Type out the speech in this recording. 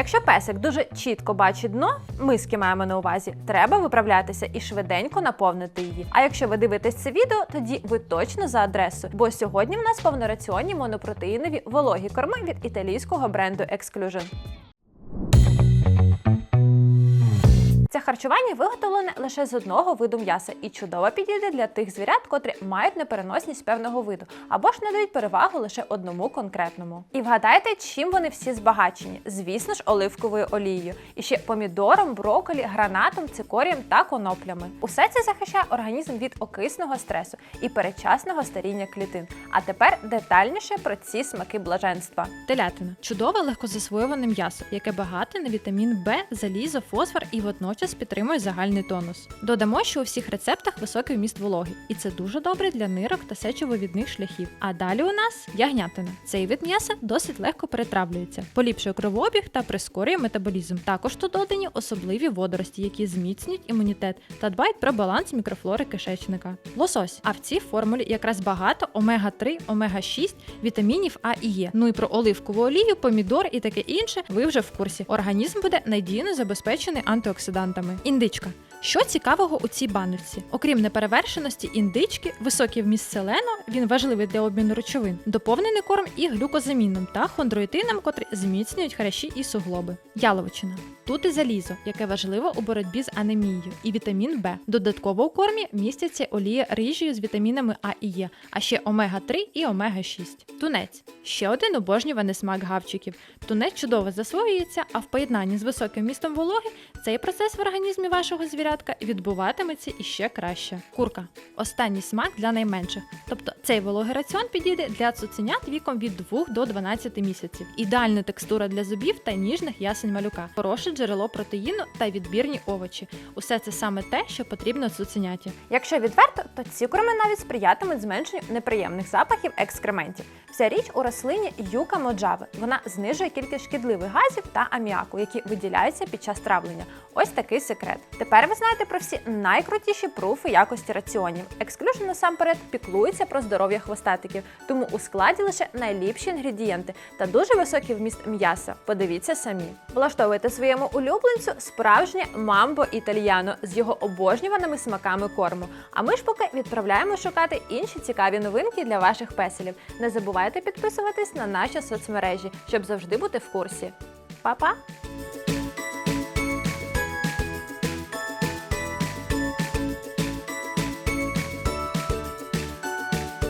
Якщо песик дуже чітко бачить дно, миски маємо на увазі, треба виправлятися і швиденько наповнити її. А якщо ви дивитесь це відео, тоді ви точно за адресою, бо сьогодні в нас повнораціонні монопротеїнові вологі корми від італійського бренду Exclusion. Це харчування виготовлене лише з одного виду м'яса і чудово підійде для тих звірят, котрі мають непереносність певного виду або ж надають перевагу лише одному конкретному. І вгадайте, чим вони всі збагачені? Звісно ж, оливковою олією, і ще помідором, брокколі, гранатом, цикорієм та коноплями. Усе це захищає організм від окисного стресу і передчасного старіння клітин. А тепер детальніше про ці смаки блаженства. Телятина чудове легкозасвоюване м'ясо, яке багате на вітамін Б, залізо, фосфор і водночас підтримує загальний тонус. Додамо, що у всіх рецептах високий вміст вологи, і це дуже добре для нирок та сечовивідних шляхів. А далі у нас ягнятина. Цей вид м'яса досить легко перетравлюється, поліпшує кровообіг та прискорює метаболізм. Також тут додані особливі водорості, які зміцнюють імунітет та дбають про баланс мікрофлори кишечника. Лосось. А в цій формулі якраз багато омега-3, омега-6, вітамінів А і Е. Ну і про оливкову олію, помідор і таке інше ви вже в курсі. Організм буде надійно забезпечений антиоксидантами. Індичка. Що цікавого у цій баночці? Окрім неперевершеності індички, високий вміст селену, він важливий для обміну речовин, доповнений корм і глюкозаміном та хондроїтином, котрі зміцнюють хрящі і суглоби. Яловичина. Тут і залізо, яке важливо у боротьбі з анемією, і вітамін Б. Додатково у кормі містяться олія рижію з вітамінами А і Е, а ще омега-3 і омега-6. Тунець ще один обожнюваний смак гавчиків. Тунець чудово засвоюється, а в поєднанні з високим містом вологи цей процес в організмі вашого звірятка відбуватиметься іще краще. Курка останній смак для найменших. Тобто цей вологий раціон підійде для цуценят віком від 2 до 12 місяців. Ідеальна текстура для зубів та ніжних ясень малюка, хороше джерело протеїну та відбірні овочі. Усе це саме те, що потрібно цуценяті. Якщо відверто, то ці корми навіть сприятимуть зменшенню неприємних запахів екскрементів. Вся річ у рослині юка моджави. Вона знижує кількість шкідливих газів та аміаку, які виділяються під час травлення. Ось такий секрет. Тепер ви знаєте про всі найкрутіші пруфи якості раціонів. Exclusion насамперед піклується про здоров'я хвостатиків, тому у складі лише найліпші інгредієнти та дуже високий вміст м'яса. Подивіться самі. Влаштовуйте своєму улюбленцю справжнє мамбо італьяно з його обожнюваними смаками корму. А ми ж поки відправляємо шукати інші цікаві новинки для ваших песелів. Не забувайте підписуватись на наші соцмережі, щоб завжди бути в курсі. Па-па!